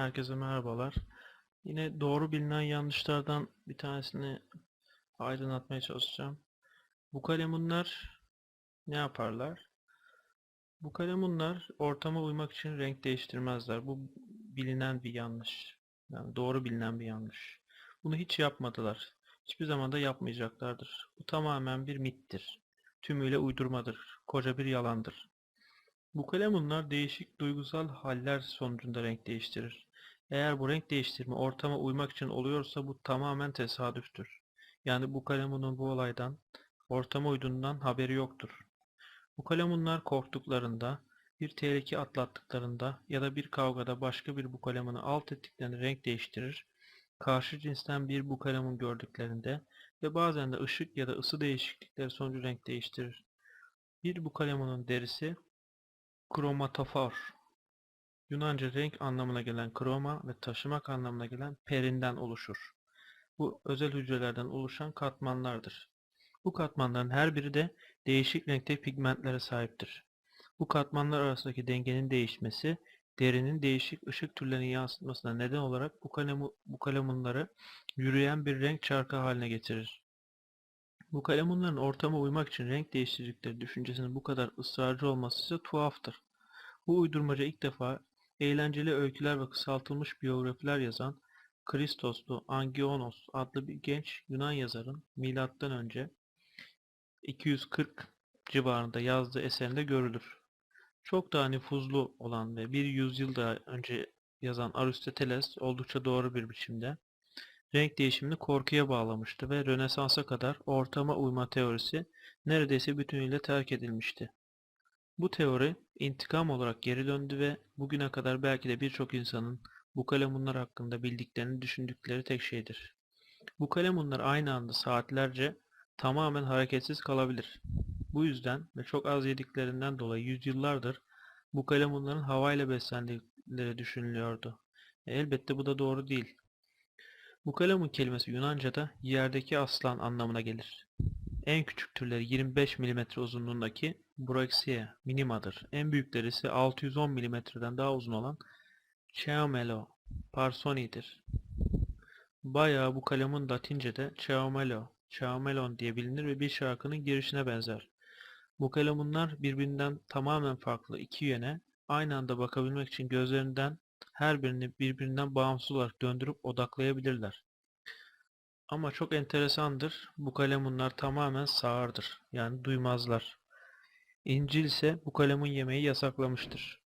Herkese merhabalar. Yine doğru bilinen yanlışlardan bir tanesini aydınlatmaya çalışacağım. Bu kalemunlar ne yaparlar? Bu kalemunlar ortama uymak için renk değiştirmezler. Bu bilinen bir yanlış. Yani doğru bilinen bir yanlış. Bunu hiç yapmadılar. Hiçbir zaman da yapmayacaklardır. Bu tamamen bir mittir. Tümüyle uydurmadır. Koca bir yalandır. Bu kalemunlar değişik duygusal haller sonucunda renk değiştirir. Eğer bu renk değiştirme ortama uymak için oluyorsa bu tamamen tesadüftür. Yani bu kalemunun bu olaydan, ortama uyduğundan haberi yoktur. Bu kalemunlar korktuklarında, bir tehlike atlattıklarında ya da bir kavgada başka bir bu kalemunu alt ettiklerinde renk değiştirir. Karşı cinsten bir bu kalemun gördüklerinde ve bazen de ışık ya da ısı değişiklikleri sonucu renk değiştirir. Bir bu kalemunun derisi kromatofor Yunanca renk anlamına gelen kroma ve taşımak anlamına gelen perinden oluşur. Bu özel hücrelerden oluşan katmanlardır. Bu katmanların her biri de değişik renkte pigmentlere sahiptir. Bu katmanlar arasındaki dengenin değişmesi, derinin değişik ışık türlerinin yansıtmasına neden olarak bu, kalemu, bu kalemunları yürüyen bir renk çarkı haline getirir. Bu kalemunların ortama uymak için renk değiştirdikleri düşüncesinin bu kadar ısrarcı olması ise tuhaftır. Bu uydurmaca ilk defa eğlenceli öyküler ve kısaltılmış biyografiler yazan Kristoslu Angionos adlı bir genç Yunan yazarın M.Ö. 240 civarında yazdığı eserinde görülür. Çok daha nüfuzlu olan ve bir yüzyıl daha önce yazan Aristoteles oldukça doğru bir biçimde renk değişimini korkuya bağlamıştı ve Rönesans'a kadar ortama uyma teorisi neredeyse bütünüyle terk edilmişti. Bu teori intikam olarak geri döndü ve bugüne kadar belki de birçok insanın bu kalemunlar hakkında bildiklerini düşündükleri tek şeydir. Bu kalemunlar aynı anda saatlerce tamamen hareketsiz kalabilir. Bu yüzden ve çok az yediklerinden dolayı yüzyıllardır bu kalemunların havayla beslendikleri düşünülüyordu. E, elbette bu da doğru değil. Bu kalemun kelimesi Yunanca'da yerdeki aslan anlamına gelir. En küçük türleri 25 mm uzunluğundaki Brachia minimadır. En büyükleri ise 610 mm'den daha uzun olan Cheomelo parsoni'dir. Bayağı bu kalemun Latince'de Cheomelo, Cheomelon diye bilinir ve bir şarkının girişine benzer. Bu kalemunlar birbirinden tamamen farklı iki yöne aynı anda bakabilmek için gözlerinden her birini birbirinden bağımsız olarak döndürüp odaklayabilirler. Ama çok enteresandır. Bu kalemunlar tamamen sağırdır. Yani duymazlar. İncil ise bu kalemun yemeği yasaklamıştır.